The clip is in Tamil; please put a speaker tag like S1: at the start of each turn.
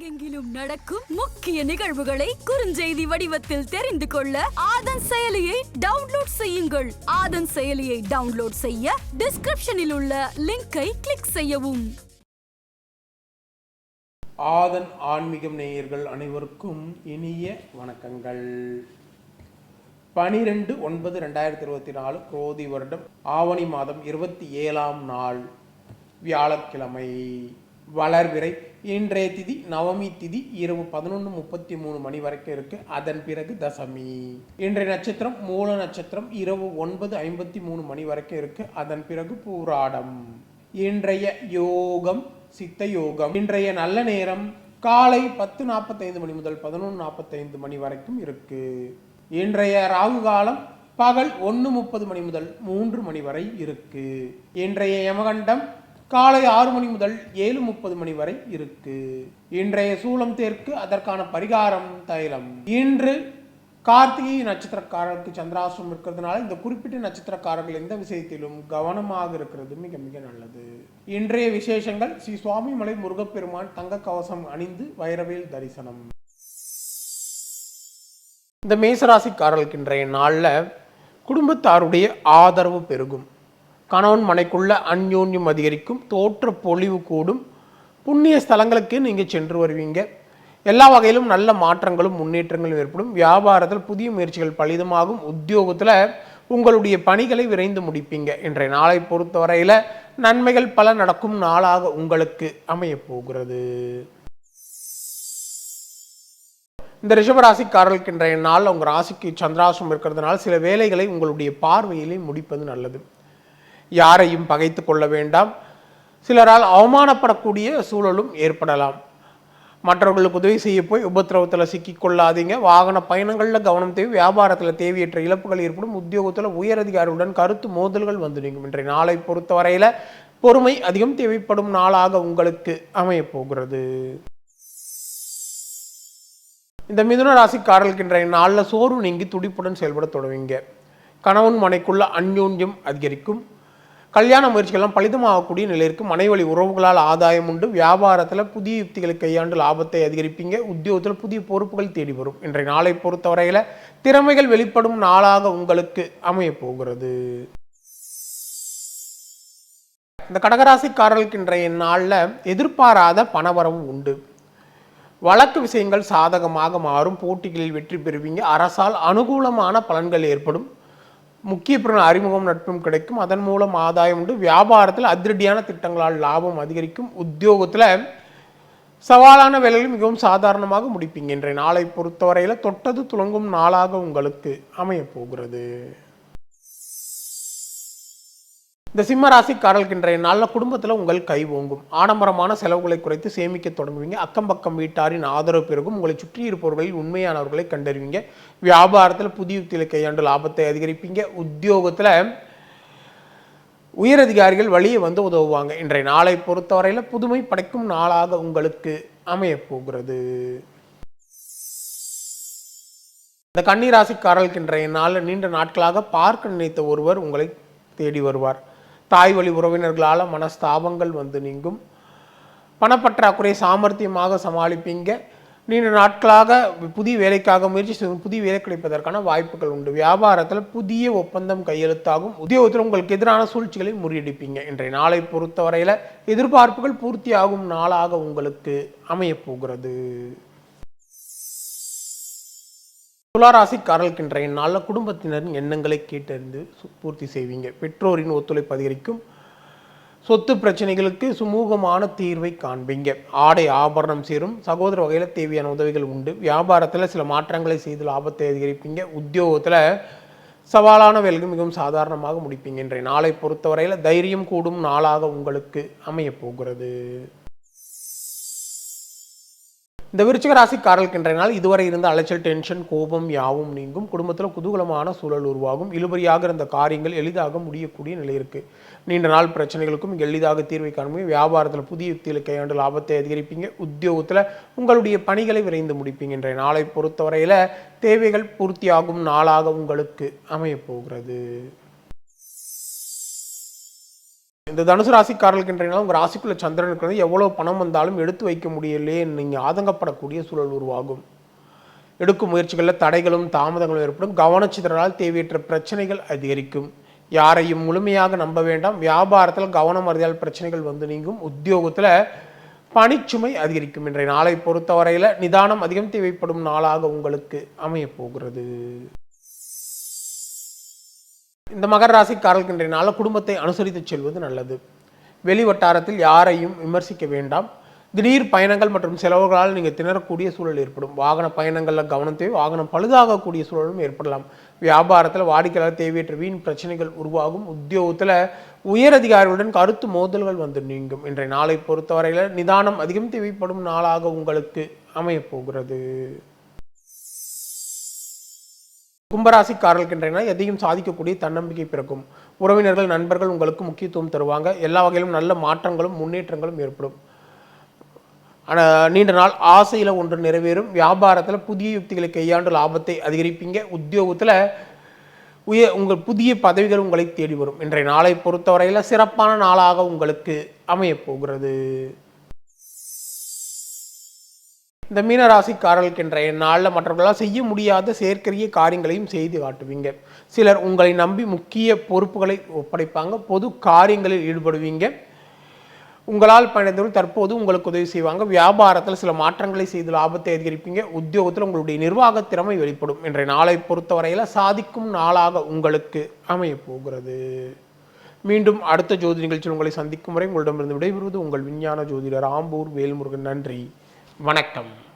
S1: உலகெங்கிலும் நடக்கும் முக்கிய நிகழ்வுகளை குறுஞ்செய்தி வடிவத்தில் தெரிந்து கொள்ள ஆதன் செயலியை டவுன்லோட் செய்யுங்கள். ஆதன் செயலியை டவுன்லோட் செய்ய டிஸ்கிரிப்ஷனில் உள்ள லிங்கை கிளிக் செய்யவும்.
S2: ஆதன் ஆன்மீகம் நேயர்கள் அனைவருக்கும் இனிய வணக்கங்கள். பனிரெண்டு ஒன்பது ரெண்டாயிரத்தி இருபத்தி நாலு குரோதி வருடம் ஆவணி மாதம் இருபத்தி ஏழாம் நாள் வியாழக்கிழமை. வளர்விரை. இன்றைய திதி நவமி திதி இரவு பதினொன்று முப்பத்தி மூணு மணி வரைக்கும் இருக்கு. அதன் பிறகு தசமி. இன்றைய நட்சத்திரம் மூல நட்சத்திரம் இரவு ஒன்பது ஐம்பத்தி மூணு மணி வரைக்கும் இருக்கு. அதன் பிறகு பூராடம். இன்றைய யோகம் சித்த யோகம். இன்றைய நல்ல நேரம் காலை பத்து நாற்பத்தைந்து மணி முதல் பதினொன்று நாற்பத்தைந்து மணி வரைக்கும் இருக்கு. இன்றைய ராகு காலம் பகல் ஒன்று முப்பது மணி முதல் மூன்று மணி வரை இருக்கு. இன்றைய யமகண்டம் காலை ஆறு மணி முதல் ஏழு முப்பது மணி வரை இருக்கு. இன்றைய சூலம் தேர்க்கு அதற்கான பரிகாரம் தைலம். இன்று கார்த்திகை நட்சத்திரக்காரர்களுக்கு சந்திராசிரம் இருக்கிறதுனால இந்த குறிப்பிட்ட நட்சத்திரக்காரர்கள் எந்த விஷயத்திலும் கவனமாக இருக்கிறது மிக மிக நல்லது. இன்றைய விசேஷங்கள் ஸ்ரீ சுவாமிமலை முருகப்பெருமான் தங்க கவசம் அணிந்து வைரவேல் தரிசனம். இந்த மேசராசிக்காரர்களுக்கு இன்றைய நாளில் குடும்பத்தாருடைய ஆதரவு பெருகும். கணவன் மனைக்குள்ள அந்யோன்யம் அதிகரிக்கும் தோற்ற பொழிவு கூடும். புண்ணிய ஸ்தலங்களுக்கு நீங்கள் சென்று வருவீங்க. எல்லா வகையிலும் நல்ல மாற்றங்களும் முன்னேற்றங்களும் ஏற்படும். வியாபாரத்தில் புதிய முயற்சிகள் பலிதமாகும். உத்தியோகத்தில் உங்களுடைய பணிகளை விரைந்து முடிப்பீங்க. இன்றைய நாளை பொறுத்தவரையில் நன்மைகள் பல நடக்கும் நாளாக உங்களுக்கு அமையப் போகிறது இந்த ரிஷபராசிக்காரர்களுக்கு இன்றைய நாள் உங்கள் ராசிக்கு சந்திராசம் இருக்கிறதுனால சில வேலைகளை உங்களுடைய பார்வையிலே முடிப்பது நல்லது. யாரையும் பகைத்து கொள்ள வேண்டாம். சிலரால் அவமானப்படக்கூடிய சூழலும் ஏற்படலாம். மற்றவர்களுக்கு உதவி செய்ய போய் உபத்திரவத்தில் சிக்கிக் கொள்ளாதீங்க. வாகன பயணங்களில் கவனம் தேவை. வியாபாரத்தில் தேவையற்ற இழப்புகள் ஏற்படும். உத்தியோகத்தில் உயரதிகாரியுடன் கருத்து மோதல்கள் வந்து நீங்கும். இன்றைய நாளை பொறுத்தவரையில் பொறுமை அதிகம் தேவைப்படும் நாளாக உங்களுக்கு அமையப்போகிறது இந்த மிதுன ராசிக்காரர்களுக்கு இன்றைய நாளில் சோர்வு நீங்கி துடிப்புடன் செயல்பட தொடங்குவீங்க. கணவன் மனைக்குள்ள அந்யோன்யம் அதிகரிக்கும். கல்யாண முயற்சிகள்லாம் பலிதமாகக்கூடிய நிலையிற்கு மனைவழி உறவுகளால் ஆதாயம் உண்டு. வியாபாரத்தில் புதிய யுக்திகளை கையாண்டு லாபத்தை அதிகரிப்பீங்க. உத்தியோகத்தில் புதிய பொறுப்புகள் தேடி வரும். இன்றைய நாளை பொறுத்தவரையில் திறமைகள் வெளிப்படும் நாளாக உங்களுக்கு அமையப் போகிறது. இந்த கடகராசிக்காரர்களுக்கு இன்றைய நாளில் எதிர்பாராத பணவரவு உண்டு. வழக்கு விஷயங்கள் சாதகமாக மாறும். போட்டிகளில் வெற்றி பெறுவீங்க. அரசால் அனுகூலமான பலன்கள் ஏற்படும். முக்கிய பிறன் அறிமுகம் நட்பும் கிடைக்கும். அதன் மூலம் ஆதாயம் உண்டு. வியாபாரத்தில் அதிரடியான திட்டங்களால் லாபம் அதிகரிக்கும். உத்தியோகத்தில் சவாலான வேலைகள் மிகவும் சாதாரணமாக முடிப்பீங்க. இன்றைய நாளை பொறுத்தவரையில் தொட்டது துளங்கும் நாளாக உங்களுக்கு அமையப் போகிறது. இந்த சிம்ம ராசிக்காரர்களுக்கு இன்றைய நாளில் குடும்பத்தில் உங்கள் கை ஓங்கும். ஆடம்பரமான செலவுகளை குறைத்து சேமிக்க தொடங்குவீங்க. அக்கம் பக்கம் வீட்டாரின் ஆதரவு பிறகும் உங்களை சுற்றி இருப்பவர்களில் உண்மையானவர்களை கண்டறிவீங்க. வியாபாரத்தில் புதிய யுக்திகளை கையாண்டு லாபத்தை அதிகரிப்பீங்க. உத்தியோகத்தில் உயரதிகாரிகள் வழியே வந்து உதவுவாங்க. இன்றைய நாளை பொறுத்தவரையில் புதுமை படைக்கும் நாளாக உங்களுக்கு அமையப்போகிறது இந்த கன்னிராசிக்காரர்களுக்கு இன்றைய நாளில் நீண்ட நாட்களாக பார்க்க நினைத்த ஒருவர் உங்களை தேடி வருவார். தாய் வழி உறவினர்களால் மனஸ்தாபங்கள் வந்து நீங்கும். பணப்பற்றாக்குறை சாமர்த்தியமாக சமாளிப்பீங்க. நீண்ட நாட்களாக புதிய வேலைக்காக முயற்சி செய்யும் புதிய வேலை கிடைப்பதற்கான வாய்ப்புகள் உண்டு. வியாபாரத்தில் புதிய ஒப்பந்தம் கையெழுத்தாகும். உத்தியோகத்தில் உங்களுக்கு எதிரான சூழ்ச்சிகளை முறியடிப்பீங்க. இன்றைய நாளை பொறுத்தவரையில் எதிர்பார்ப்புகள் பூர்த்தியாகும் நாளாக உங்களுக்கு அமையப் போகிறது துளாராசிக்காரர்களுக்கு இன்றைய நாளில் குடும்பத்தினரின் எண்ணங்களை கேட்டறிந்து பூர்த்தி செய்வீங்க. பெற்றோரின் ஒத்துழைப்பு அதிகரிக்கும். சொத்து பிரச்சனைகளுக்கு சுமூகமான தீர்வை காண்பீங்க. ஆடை ஆபரணம் சேரும். சகோதர வகையில் தேவையான உதவிகள் உண்டு. வியாபாரத்தில் சில மாற்றங்களை செய்து லாபத்தை அதிகரிப்பீங்க. உத்தியோகத்தில் சவாலான வேலைகள் மிகவும் சாதாரணமாக முடிப்பீங்க. இன்றைய நாளை பொறுத்தவரையில் தைரியம் கூடும் நாளாக உங்களுக்கு அமையப் போகிறது. இந்த விருச்சிக ராசிக்காரர்களுக்கு நாள் இதுவரை இருந்த அலைச்சல் டென்ஷன் கோபம் யாவும் நீங்கும். குடும்பத்தில் குதூகலமான சூழல் உருவாகும். இழுபறியாக இருந்த காரியங்கள் எளிதாக முடியக்கூடிய நிலை இருக்கு. நீண்ட நாள் பிரச்சனைகளுக்கும் எளிதாக தீர்வை காணுமே. வியாபாரத்தில் புதிய யுக்திகளை கையாண்டு லாபத்தை அதிகரிப்பீங்க. உத்தியோகத்தில் உங்களுடைய பணிகளை விரைந்து முடிப்பீங்க இன்றைய நாளை பொறுத்தவரையில் தேவைகள் பூர்த்தியாகும் நாளாக உங்களுக்கு அமையப் போகிறது. இந்த தனுசு ராசிக்காரர்களுக்கு இன்றைய உங்கள் ராசிக்குள்ள சந்திரனுக்கு இருக்கிறது. எவ்வளோ பணம் வந்தாலும் எடுத்து வைக்க முடியலையே நீங்கள் ஆதங்கப்படக்கூடிய சூழல் உருவாகும். எடுக்கும் முயற்சிகளில் தடைகளும் தாமதங்களும் ஏற்படும். கவனச்சிதறலால் தேவையற்ற பிரச்சனைகள் அதிகரிக்கும். யாரையும் முழுமையாக நம்ப வேண்டாம். வியாபாரத்தில் கவனம் அறிதால் பிரச்சனைகள் வந்து நீங்கும். உத்தியோகத்தில் பணிச்சுமை அதிகரிக்கும். இன்றைய நாளை பொறுத்தவரையில் நிதானம் அதிகம் தேவைப்படும் நாளாக உங்களுக்கு அமையப் போகிறது. இந்த மகர ராசிக்காரர்களுக்கு இன்றைய நாளில் குடும்பத்தை அனுசரித்து செல்வது நல்லது. வெளி வட்டாரத்தில் யாரையும் விமர்சிக்க வேண்டாம். திடீர் பயணங்கள் மற்றும் செலவுகளால் நீங்கள் திணறக்கூடிய சூழல் ஏற்படும். வாகன பயணங்களில் கவனம் தேவை. வாகனம் பழுதாகக்கூடிய சூழலும் ஏற்படலாம். வியாபாரத்தில் வாடிக்கையாளர் தேவையற்ற வீண் பிரச்சனைகள் உருவாகும். உத்தியோகத்தில் உயரதிகாரிகளுடன் கருத்து மோதல்கள் வந்து நீங்கும். இன்றைய நாளை பொறுத்தவரையில் நிதானம் அதிகம் தேவைப்படும் நாளாக உங்களுக்கு அமையப்போகிறது கும்பராசிக்காரர்களுக்கு இன்றைய எதையும் சாதிக்கக்கூடிய தன்னம்பிக்கை பிறக்கும். உறவினர்கள் நண்பர்கள் உங்களுக்கு முக்கியத்துவம் தருவாங்க. எல்லா வகையிலும் நல்ல மாற்றங்களும் முன்னேற்றங்களும் ஏற்படும். ஆனால் நீண்ட நாள் ஆசையில் ஒன்று நிறைவேறும். வியாபாரத்தில் புதிய யுக்திகளை கையாண்டு லாபத்தை அதிகரிப்பீங்க. உத்தியோகத்தில் உய உங்கள் புதிய பதவிகள் உங்களை தேடி வரும். இன்றைய நாளை பொறுத்தவரையில் சிறப்பான நாளாக உங்களுக்கு அமையப் போகிறது இந்த மீனராசிக்காரர்களுக்கு இன்றைய நாளில் மற்றவர்களால் செய்ய முடியாத செயற்கரிய காரியங்களையும் செய்து காட்டுவீங்க. சிலர் உங்களை நம்பி முக்கிய பொறுப்புகளை ஒப்படைப்பாங்க பொது காரியங்களில் ஈடுபடுவீங்க. உங்களால் பயணித்தவர்கள் தற்போது உங்களுக்கு உதவி செய்வாங்க. வியாபாரத்தில் சில மாற்றங்களை செய்து லாபத்தை அதிகரிப்பீங்க. உத்தியோகத்தில் உங்களுடைய நிர்வாக திறமை வெளிப்படும். இன்றைய நாளை பொறுத்தவரையில் சாதிக்கும் நாளாக உங்களுக்கு அமையப் போகிறது. மீண்டும் அடுத்த ஜோதி நிகழ்ச்சியில் உங்களை சந்திக்கும் வரை உங்களிடமிருந்து விடைபெறுவது உங்கள் விஞ்ஞான ஜோதிடர் ஆம்பூர் வேல்முருகன். நன்றி. வணக்கம்.